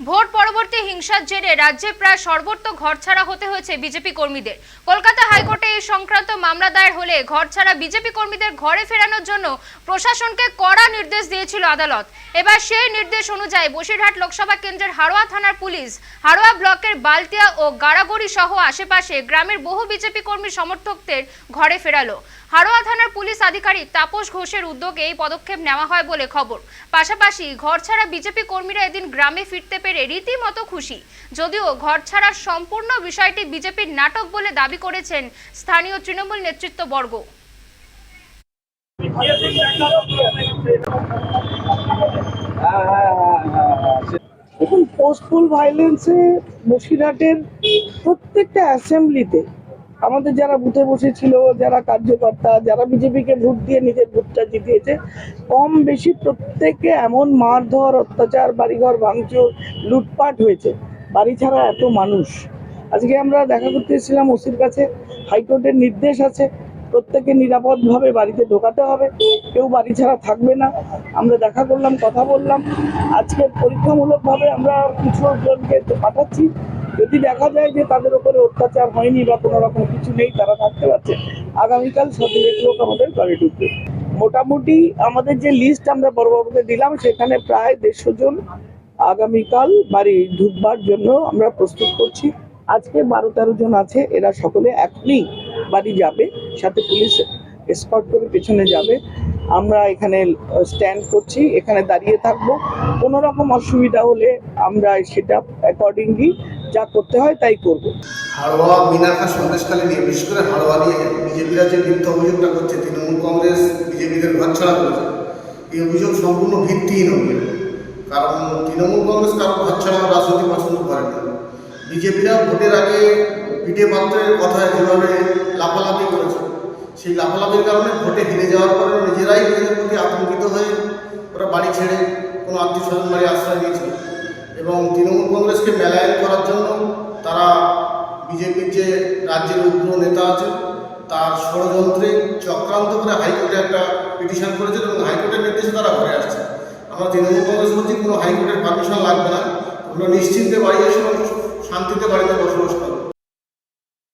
Vote পরবর্তী হিংসার জেরে রাজ্যে প্রায় সর্বত্র ঘরছাড়া হতে হয়েছে বিজেপি কর্মীদের। কলকাতা হাইকোর্টে এই সংক্রান্ত মামলা দায়ের হলে ঘরছাড়া বিজেপি কর্মীদের ঘরে ফেরানোর জন্য প্রশাসনকে কড়া নির্দেশ দিয়েছিল আদালত। এবার সেই নির্দেশ অনুযায়ী বসিরহাট লোকসভা কেন্দ্রের হাড়োয়া থানার পুলিশ, হাড়োয়া ব্লকের বালতিয়া ও গাড়াগড়ি সহ আশেপাশে গ্রামের বহু বিজেপি কর্মী সমর্থকদের ঘরে ফেরালো। হাড়োয়া থানার পুলিশ আধিকারিক তাপস ঘোষের উদ্যোগে এই পদক্ষেপ নেওয়া হয় বলে খবর। পাশাপাশি ঘর ছাড়া বিজেপি কর্মীরা এদিন গ্রামে ফিরতে পেরে রীতিমতো খুশি। যদিও ঘর ছাড়ার সম্পূর্ণ বিষয়টি বিজেপির নাটক বলে দাবি করেছেন স্থানীয় তৃণমূল নেতৃত্ববর্গ দেখুন পোস্টফুল ভাইলেন্সে মুর্শিদাটের প্রত্যেকটা অ্যাসেম্বলিতে আমাদের যারা বুথে বসেছিল, যারা কার্যকর্তা, যারা বিজেপিকে ভোট দিয়ে নিজের ভোটটা জিতিয়েছে, কম বেশি প্রত্যেকে এমন মারধর, অত্যাচার, বাড়িঘর ভাঙচুর, লুটপাট হয়েছে। বাড়ি ছাড়া এত মানুষ। আজকে আমরা দেখা করতে এসেছিলাম ওসির কাছে। হাইকোর্টের নির্দেশ আছে প্রত্যেকে নিরাপদভাবে বাড়িতে ঢোকাতে হবে। কেউ বাড়ি ছাড়া থাকবে না। আমরা দেখা করলাম, কথা বললাম। আজকে পরীক্ষামূলকভাবে আমরা কিছু জনকে পাঠাচ্ছি। যদি দেখা যায় যে তাদের উপরে অত্যাচার হয়নি বা কোনো রকম কিছু নেই, তারা থাকতে পারছে। আগামীকাল সতেরো লোক আমাদের বাড়ি ঢুকবে। মোটামুটি আমাদের যে লিস্ট আমরা বড়বাবুকে দিলাম, সেখানে প্রায় দেড়শো জন আগামীকাল বাড়ি ঢুকবার জন্য আমরা প্রস্তুত করছি। আজকে বারো তেরো জন আছে, এরা সকলে এখনই বাড়ি যাবে, সাথে পুলিশ এসকর্ট করে পেছনে যাবে। আমরা এখানে স্ট্যান্ড করছি, এখানে দাঁড়িয়ে থাকব। কোনো রকম অসুবিধা হলে আমরা সেটা অ্যাকর্ডিংলি যা করতে হয় তাই করব। হাড়োয়া মিনাখা সন্দেশখালী নিয়ে, বিশেষ করে হাড়োয়া নিয়ে বিজেপিরা যে মিথ্যা অভিযোগটা করছে, তৃণমূল কংগ্রেস বিজেপিদের ঘরছাড়া করেছে, এই অভিযোগ সম্পূর্ণ ভিত্তিহীন অভিযোগ। কারণ তৃণমূল কংগ্রেস কারও ঘরছাড়া রাজনীতি পছন্দ করে না বিজেপিরা ভোটের আগে পিঠে পাত্রের কথায় যেভাবে লাফালাফি করেছে, সেই লাফালাফির কারণে ভোটে হেরে যাওয়ার পরে নিজেরাই নিজেদের প্রতি আতঙ্কিত হয়ে ওরা বাড়ি ছেড়ে কোনো আত্মীয় স্বজন বাড়ি আশ্রয় নিয়েছিল। এবং তৃণমূল কংগ্রেসকে মেলায়ন করার জন্য তারা বিজেপির যে রাজ্যের উগ্র নেতা আছে, তার ষড়যন্ত্রে চক্রান্ত করে হাইকোর্টে একটা পিটিশন করেছে এবং হাইকোর্টের নির্দেশে তারা ঘরে আসছে। আমরা তৃণমূল কংগ্রেস বলছি, কোনো হাইকোর্টের পারমিশন লাগবে না। আমরা নিশ্চিন্তে বাড়ি এসে শান্তিতে বাড়িতে বসবাস করব